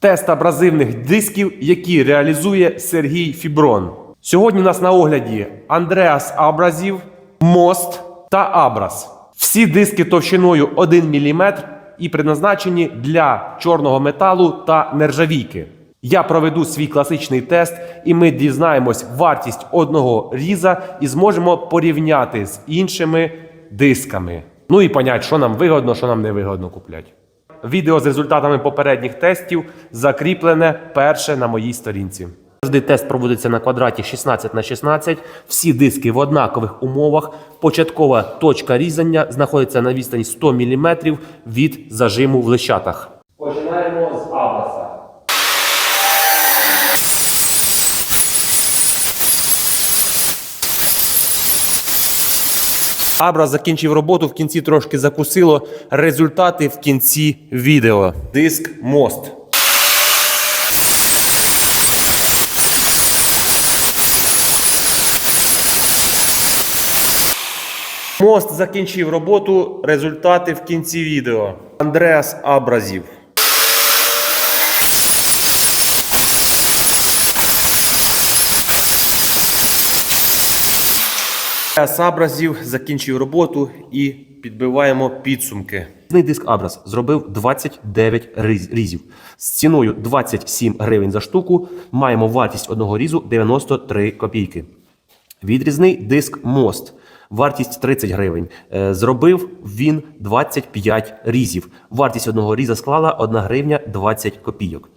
Тест абразивних дисків, які реалізує Сергій Фіброн. Сьогодні у нас на огляді Андреас Абразів, Мост та Абраз. Всі диски товщиною 1 мм і предназначені для чорного металу та нержавійки. Я проведу свій класичний тест, і ми дізнаємось вартість одного різа і зможемо порівняти з іншими дисками. Ну і понять, що нам вигодно, що нам не вигодно купляти. Відео з результатами попередніх тестів закріплене перше на моїй сторінці. Завжди тест проводиться на квадраті 16 на 16. Всі диски в однакових умовах. Початкова точка різання знаходиться на відстані 100 мм від зажиму в лещатах. Абра закінчив роботу, в кінці трошки закусило. Результати в кінці відео. Диск мост. Мост закінчив роботу. Результати в кінці відео. Андреас Абразів. Абразів закінчив роботу і підбиваємо підсумки. Диск Абраз зробив 29 різів з ціною 27 гривень за штуку. Маємо вартість одного різу 93 копійки. Відрізний диск Мост. Вартість 30 гривень. Е, Зробив він 25 різів. Вартість одного різа склала 1 гривня 20 копійок.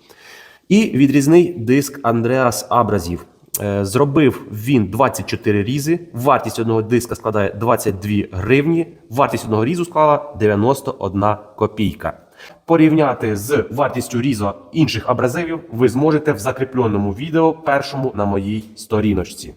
І відрізний диск Андреас Абразів. Е, Зробив він 24 різи. Вартість одного диска складає 22 гривні. Вартість одного різу склала 91 копійка. Порівняти з вартістю різу інших абразивів ви зможете в закріпленому відео першому на моїй сторіночці.